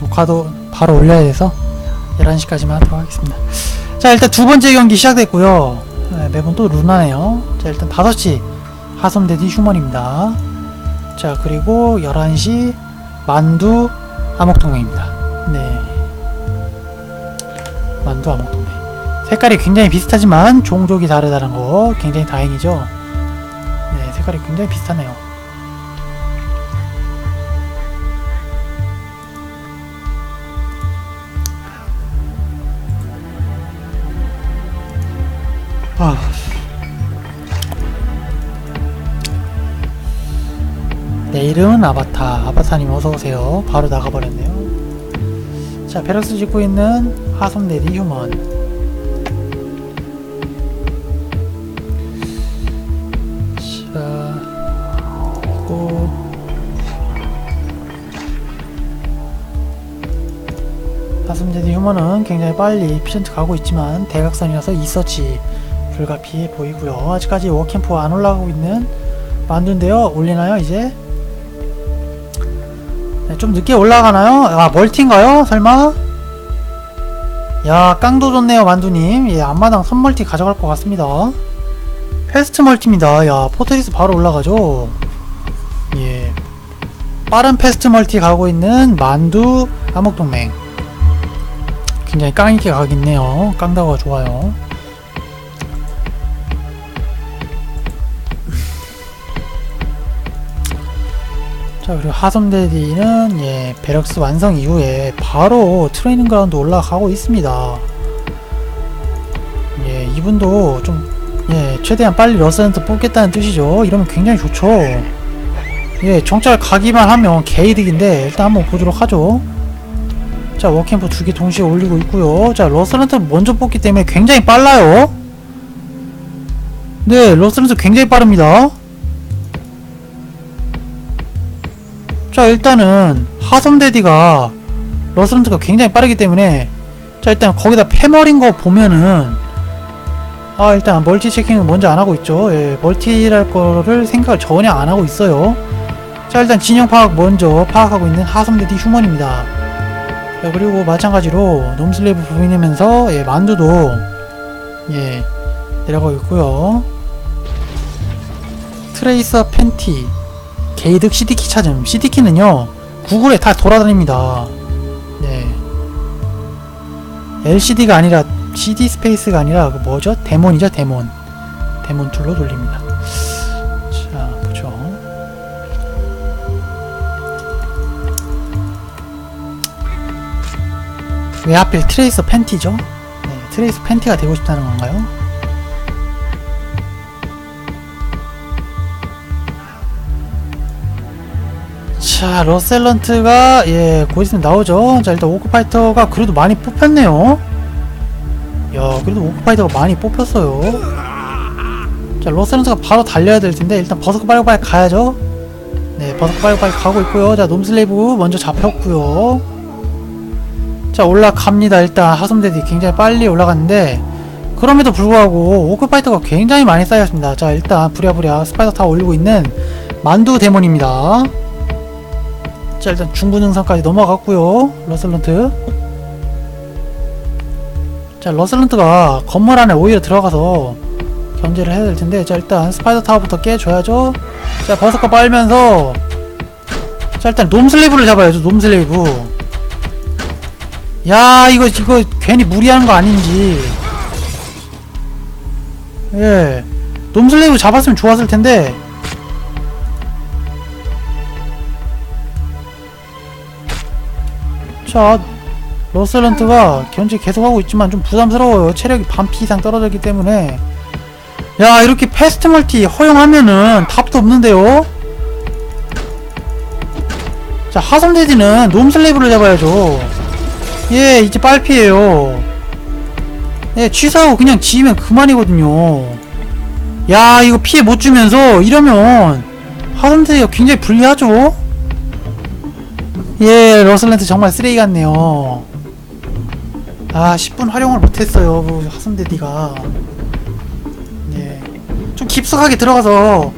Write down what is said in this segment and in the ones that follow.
녹화도 바로 올려야 돼서 11시까지만 하도록 하겠습니다. 자, 일단 두 번째 경기 시작됐고요. 네, 매번 또 루나네요. 자, 일단 5시 하섬데디 휴먼입니다. 자, 그리고 11시 만두 암흑동맹입니다. 네. 만두 암흑동맹. 색깔이 굉장히 비슷하지만 종족이 다르다는 거 굉장히 다행이죠. 네, 색깔이 굉장히 비슷하네요. 아. 내 이름은 아바타. 아바타님 어서오세요. 바로 나가버렸네요. 자, 베럭스 짓고 있는 하솜데디 휴먼. 자, 그리고 하솜데디 휴먼은 굉장히 빨리 피전트 가고 있지만 대각선이라서 이서치 불가피해 보이고요. 아직까지 워캠프 안 올라가고 있는 만두인데요. 올리나요 이제? 네, 좀 늦게 올라가나요? 아 멀티인가요? 설마? 야 깡도 좋네요 만두님. 예 앞마당 선멀티 가져갈 것 같습니다. 패스트 멀티입니다. 야 포트리스 바로 올라가죠. 예 빠른 패스트 멀티 가고 있는 만두 암흑동맹. 굉장히 깡있게 가겠네요. 깡다가 좋아요. 자 그리고 하섬데디는 예 베럭스 완성 이후에 바로 트레이닝 그라운드 올라가고 있습니다. 예 이분도 좀 예 최대한 빨리 러스한테 뽑겠다는 뜻이죠. 이러면 굉장히 좋죠. 예 정찰 가기만 하면 개이득인데 일단 한번 보도록 하죠. 자 워캠프 두 개 동시에 올리고 있고요. 자 러스한테 먼저 뽑기 때문에 굉장히 빨라요. 네 러스한테 굉장히 빠릅니다. 자 일단은 하섬데디가 러스런트가 굉장히 빠르기 때문에 자 일단 거기다 패머린 거 보면은 아 일단 멀티 체킹을 먼저 안 하고 있죠. 예 멀티랄 거를 생각을 전혀 안 하고 있어요. 자 일단 진영 파악 먼저 파악하고 있는 하섬데디 휴먼입니다. 자 그리고 마찬가지로 놈슬레이브 보이면서 예 만두도 예 내려가고 있고요. 트레이서 팬티 게이득 CD키 찾음. CD키는요, 구글에 다 돌아다닙니다. 네. LCD가 아니라, CD 스페이스가 아니라, 그 뭐죠? 데몬이죠, 데몬. 데몬 툴로 돌립니다. 자, 보죠. 왜 하필 트레이서 팬티죠? 네, 트레이서 팬티가 되고 싶다는 건가요? 자, 러셀런트가 예, 곧 있으면 나오죠. 자, 일단 오크파이터가 그래도 많이 뽑혔네요. 야, 그래도 오크파이터가 많이 뽑혔어요. 자, 러셀런트가 바로 달려야 될 텐데 일단 버스커 빨리빨리 가야죠. 네, 버스커 빨리빨리 가고 있고요. 자, 놈슬레이브 먼저 잡혔고요. 자, 올라갑니다. 일단 하솜데디 굉장히 빨리 올라갔는데 그럼에도 불구하고 오크파이터가 굉장히 많이 쌓였습니다. 자, 일단 부랴부랴 스파이더 다 올리고 있는 만두 데몬입니다. 자 일단 중부 능선까지 넘어갔고요. 러슬런트. 자 러슬런트가 건물 안에 오히려 들어가서 견제를 해야 될 텐데 자 일단 스파이더 타워부터 깨줘야죠. 자 버섯거 빨면서. 자 일단 놈슬레이브를 잡아야죠 놈슬레이브. 야 이거 이거 괜히 무리하는 거 아닌지. 예. 놈슬레이브 잡았으면 좋았을 텐데 자, 러셀런트가 견제 계속하고 있지만 좀 부담스러워요. 체력이 반피 이상 떨어졌기 때문에. 야, 이렇게 패스트 멀티 허용하면은 답도 없는데요? 자, 하섬데디는 놈슬레이브를 잡아야죠. 예, 이제 빨피에요. 예, 취소하고 그냥 지으면 그만이거든요. 야, 이거 피해 못 주면서 이러면 하섬데디가 굉장히 불리하죠? 예, 러슬랜트 정말 쓰레기 같네요. 아, 10분 활용을 못했어요, 그 하슴데디가. 예. 좀 깊숙하게 들어가서,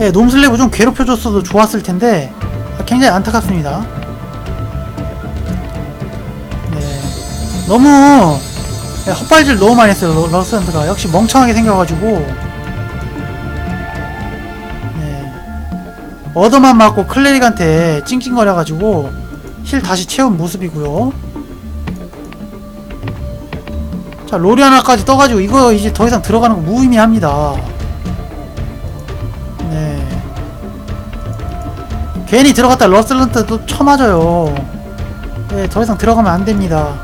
예, 놈슬레브 좀 괴롭혀줬어도 좋았을 텐데, 아, 굉장히 안타깝습니다. 너무 예, 헛발질 너무 많이 했어요 러- 러스런트가 역시 멍청하게 생겨가지고 네. 얻어만 맞고 클레릭한테 찡찡거려가지고 힐 다시 채운 모습이고요 자 로리아나까지 떠가지고 이거 이제 더 이상 들어가는 거 무의미합니다 네 괜히 들어갔다 러슬런트 또 쳐맞아요 네, 더 이상 들어가면 안 됩니다.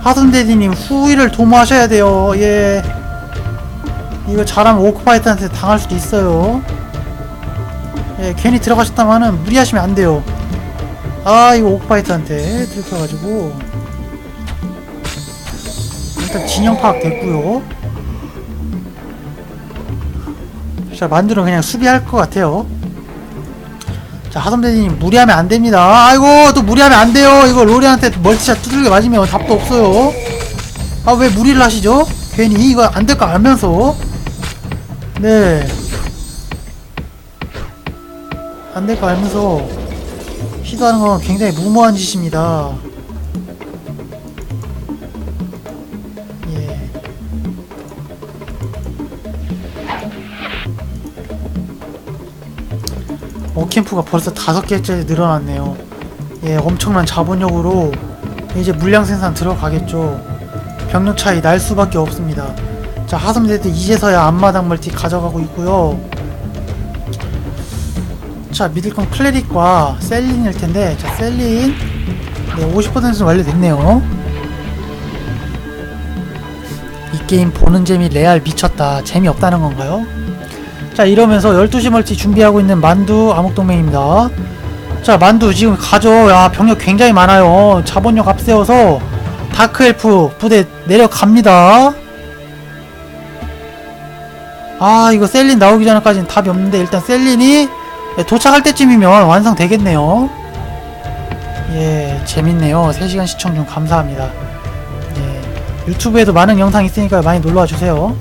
하순대디님 후위를 도모하셔야 돼요. 예. 이거 잘하면 오크파이트한테 당할 수도 있어요. 예, 괜히 들어가셨다마는 무리하시면 안 돼요. 아, 이거 오크파이트한테 들켜가지고. 일단 진영 파악 됐고요. 자, 만두는 그냥 수비할 것 같아요. 자 하섬대님 무리하면 안 됩니다. 아이고 또 무리하면 안 돼요. 이거 로리한테 멀티샷 두들겨 맞으면 답도 없어요. 아 왜 무리를 하시죠? 괜히 이거 안 될 거 알면서 네. 안 될 거 알면서 시도하는 건 굉장히 무모한 짓입니다. 예. 오캠프가 벌써 다섯 개째 늘어났네요. 예, 엄청난 자본력으로 이제 물량 생산 들어가겠죠. 병력 차이 날 수밖에 없습니다. 자, 하섬대도 이제서야 앞마당 멀티 가져가고 있고요. 자, 믿을 건 클레릭과 셀린일 텐데, 자, 셀린 네, 50%는 완료됐네요. 이 게임 보는 재미 레알 미쳤다. 재미없다는 건가요? 자 이러면서 12시 멀티 준비하고 있는 만두 암흑동맹입니다 자 만두 지금 가죠 야 병력 굉장히 많아요 자본력 앞세워서 다크엘프 부대 내려갑니다 아 이거 셀린 나오기 전까지는 답이 없는데 일단 셀린이 도착할 때쯤이면 완성되겠네요. 예 재밌네요. 3시간 시청 중 감사합니다. 예 유튜브에도 많은 영상 있으니까 많이 놀러와 주세요.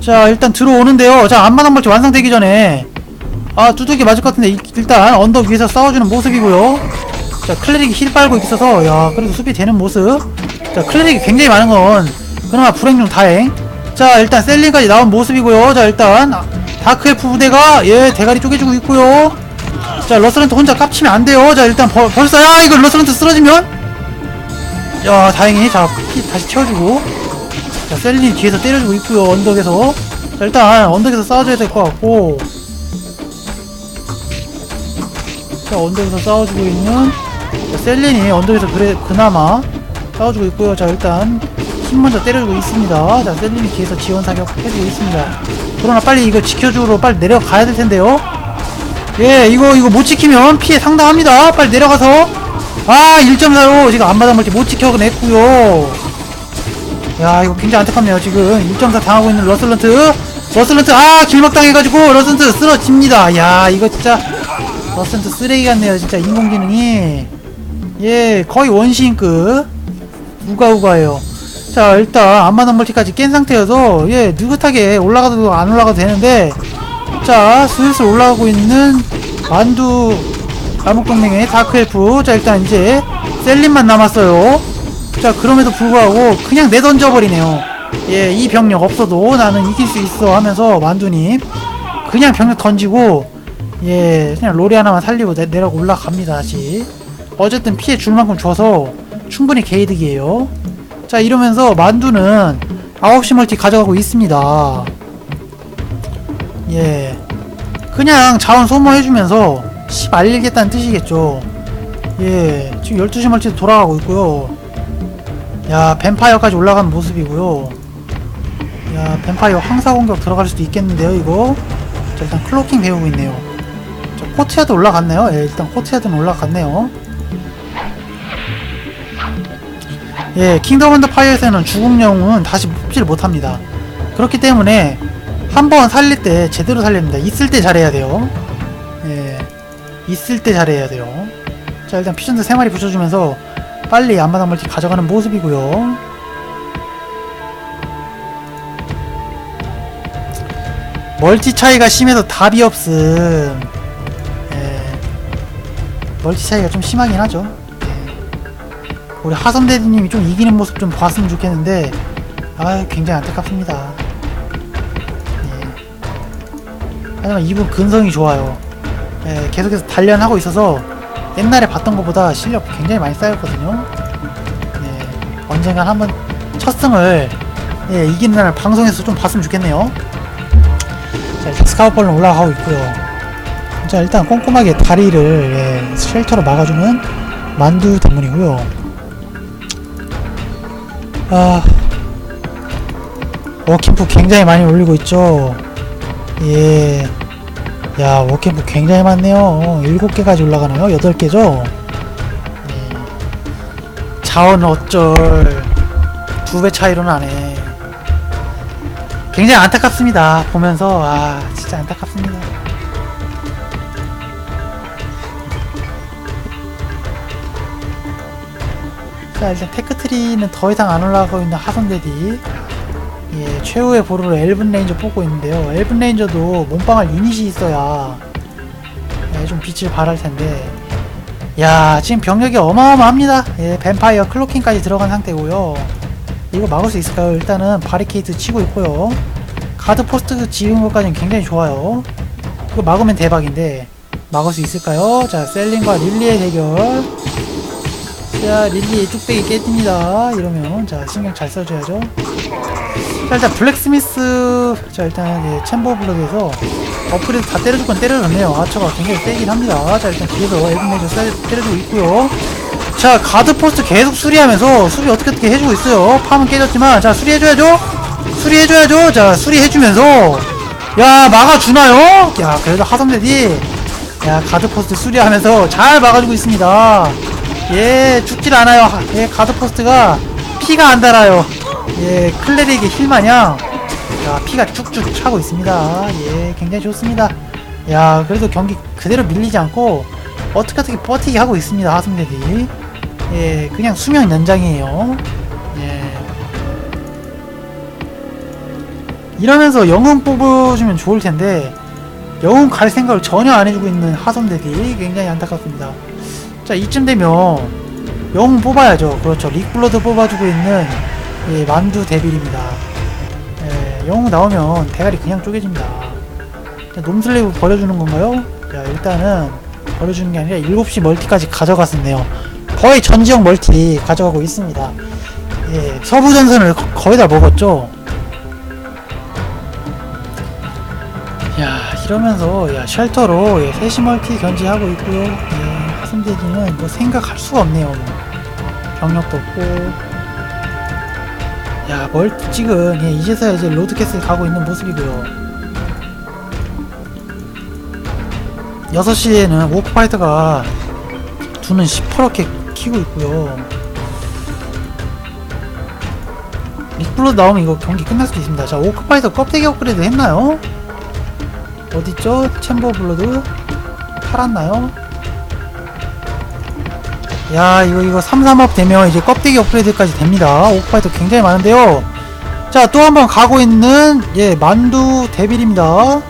자 일단 들어오는데요. 자 앞마당 멀티 완성되기 전에. 아 두들기 맞을 것 같은데 이- 일단 언덕 위에서 싸워주는 모습이고요. 자 클레릭이 힐 빨고 있어서 야 그래도 수비 되는 모습. 자 클레릭이 굉장히 많은 건 그나마 불행 중 다행. 자 일단 셀린까지 나온 모습이고요. 자 일단 아, 다크엘프 부대가 예 대가리 쪼개주고 있고요 자 러스런트 혼자 깝치면 안 돼요 자 일단 벌, 벌써 야 이거 러스런트 쓰러지면 야 다행히 자 피 다시 채워주고 자, 셀린이 뒤에서 때려주고 있고요 언덕에서. 자, 일단 언덕에서 싸워줘야 될 것 같고. 자, 언덕에서 싸워주고 있는 자, 셀린이 언덕에서 그래 그나마 싸워주고 있고요. 자, 일단 힘 먼저 때려주고 있습니다. 자, 셀린이 뒤에서 지원 사격 해주고 있습니다. 그러나 빨리 이거 지켜주러 빨리 내려가야 될 텐데요. 예, 이거 이거 못 지키면 피해 상당합니다. 빨리 내려가서. 아, 1.4로 지금 멀티 못 지켜냈고요. 야 이거 굉장히 안타깝네요 지금 1.4 당하고 있는 러슬런트 러슬런트 아 길막 당해가지고 러슬런트 쓰러집니다 야 이거 진짜 러슬런트 쓰레기 같네요 진짜 인공지능이 예 거의 원시인급 우가우가예요 자 일단 안마당 멀티까지 깬 상태여서 예 느긋하게 올라가도 안 올라가도 되는데 자 슬슬 올라가고 있는 만두 암흑동맹의 다크엘프. 자 일단 이제 셀린만 남았어요. 자 그럼에도 불구하고 그냥 내던져버리네요. 예 이 병력 없어도 나는 이길 수 있어 하면서 만두님 그냥 병력 던지고 예 그냥 로리 하나만 살리고 내, 내려가 올라갑니다 다시. 어쨌든 피해 줄 만큼 줘서 충분히 개이득이에요 자 이러면서 만두는 9시 멀티 가져가고 있습니다. 예. 그냥 자원 소모해주면서 씨 말리겠다는 뜻이겠죠. 예. 지금 12시 멀티도 돌아가고 있고요. 야 뱀파이어까지 올라간 모습이고요. 야 뱀파이어 황사 공격 들어갈 수도 있겠는데요 이거? 자 일단 클로킹 배우고 있네요. 자 코트야드 올라갔네요. 예 일단 코트야드는 올라갔네요 예 킹덤 언더 파이어에서는 죽음 영웅은 다시 뽑지를 못합니다 그렇기 때문에 한 번 살릴 때 제대로 살려야 됩니다 있을 때 잘해야 돼요 예 있을 때 잘해야 돼요 자 일단 피전드 3마리 붙여주면서 빨리 앞마당 멀티 가져가는 모습이고요. 멀티 차이가 심해서 답이 없음. 예. 멀티 차이가 좀 심하긴 하죠. 예. 우리 하선대디님이 좀 이기는 모습 좀 봤으면 좋겠는데 아 굉장히 안타깝습니다. 예. 하지만 이분 근성이 좋아요. 예, 계속해서 단련하고 있어서 옛날에 봤던 것보다 실력 굉장히 많이 쌓였거든요. 예, 언젠간 한번 첫 승을 예, 이기는 날 방송에서 좀 봤으면 좋겠네요. 자 일단 스카우트볼은 올라가고 있고요. 자 일단 꼼꼼하게 다리를 예, 쉘터로 막아주는 만두 때문이고요. 아 워킹프 굉장히 많이 올리고 있죠. 예. 야 워킹프 굉장히 많네요. 7개까지 올라가나요? 8개죠? 예. 자원 어쩔 두 배 차이로 나네. 굉장히 안타깝습니다. 보면서 아 진짜 안타깝습니다. 자 일단 테크트리는 더 이상 안 올라가고 있는 하선대디. 예, 최후의 보루로 엘븐 레인저 뽑고 있는데요. 엘븐 레인저도 몸빵할 유닛이 있어야 예, 좀 빛을 발할 텐데. 야 지금 병력이 어마어마합니다. 예, 뱀파이어 클로킹까지 들어간 상태고요. 이거 막을 수 있을까요? 일단은 바리케이트 치고 있고요. 가드 포스트 지은 것까지는 굉장히 좋아요. 이거 막으면 대박인데. 막을 수 있을까요? 자 셀린과 릴리의 대결 자 릴리 뚝배기 깨집니다. 이러면 자 신경 잘 써줘야죠. 자 일단 블랙스미스 자 일단 예, 챔버 블럭에서 어플에서 다 때려줄 건 때려줬네요. 아처가 굉장히 세긴 합니다. 자 일단 뒤에서 에브메이저 때려주고 있고요. 자 가드 포스트 계속 수리하면서 수리 어떻게 어떻게 해주고 있어요? 팜은 깨졌지만 자 수리해줘야죠? 수리해줘야죠? 자 수리해주면서. 야 막아주나요? 야 그래도 하섬레디 야 가드 포스트 수리하면서 잘 막아주고 있습니다 예 죽질 않아요. 하- 예 가드 포스트가 피가 안 달아요. 예 클레릭의 힐마냥. 야 피가 쭉쭉 차고 있습니다. 예 굉장히 좋습니다. 야 그래도 경기 그대로 밀리지 않고 어떻게 어떻게 버티게 하고 있습니다 하승대디 예 그냥 수명 연장이에요. 예. 이러면서 영웅 뽑아주면 좋을 텐데 영웅 갈 생각을 전혀 안 해주고 있는 하섬대디 굉장히 안타깝습니다 자 이쯤 되면 영웅 뽑아야죠. 그렇죠. 릭블러드 뽑아주고 있는 예, 만두 데빌입니다. 예, 영웅 나오면 대가리 그냥 쪼개집니다. 자, 놈슬레이브 버려주는 건가요? 자 일단은 버려주는 게 아니라 7시 멀티까지 가져갔었네요. 거의 전지형 멀티 가져가고 있습니다. 예, 서부 전선을 거- 거의 다 먹었죠? 야 이러면서 야 쉘터로 예, 세시 멀티 견지하고 있고요. 예, 하승대기는 뭐 생각할 수가 없네요 뭐. 병력도 없고 야 멀티 찍은 예, 이제서야 이제 로드캐슬 가고 있는 모습이고요 6시에는 오크파이터가 두는 시퍼렇게 키고 있고요 릭블로 나오면 이거 경기 끝날 수도 있습니다 자 오크파이터 껍데기 업그레이드 했나요? 어딨죠? 챔버 블러드 팔았나요? 야 이거 이거 335 되면 이제 껍데기 업그레이드까지 됩니다. 오크파이터 굉장히 많은데요. 자 또 한번 가고 있는 예 만두 데빌입니다.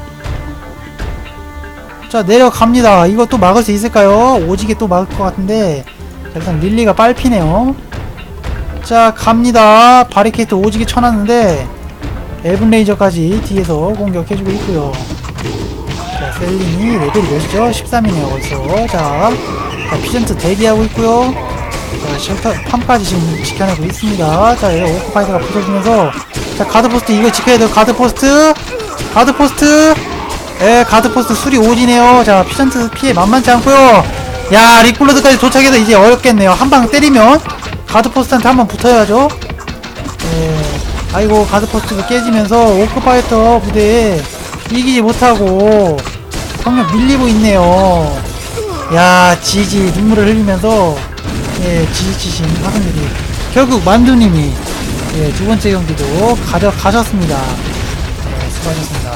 자 내려갑니다. 이거 또 막을 수 있을까요? 오지게 또 막을 것 같은데 자, 일단 릴리가 빨피네요. 자 갑니다. 바리케이트 오지게 쳐놨는데 엘븐 레이저까지 뒤에서 공격해주고 있고요. 자, 셀린이 레벨이 몇이죠? 13이네요, 벌써. 자, 자, 피전트 대기하고 있고요. 자, 쉘터, 팜까지 지금 지켜내고 있습니다. 자, 얘 오크파이터가 붙어주면서, 자, 가드 포스트, 이거 지켜야 돼요. 가드 포스트! 가드 포스트! 예, 가드 포스트 수리 오지네요. 자, 피전트 피해 만만치 않고요. 야, 릭블러드까지 도착해서 이제 어렵겠네요. 한 방 때리면, 가드 포스트한테 한 번 붙어야죠. 예, 아이고, 가드 포스트가 깨지면서, 오크파이터 부대에 이기지 못하고 병력 밀리고 있네요. 야 지지 눈물을 흘리면서 예 지지치신 하승들이 결국 만두님이 예 두 번째 경기도 가져 가셨습니다. 예 수고하셨습니다.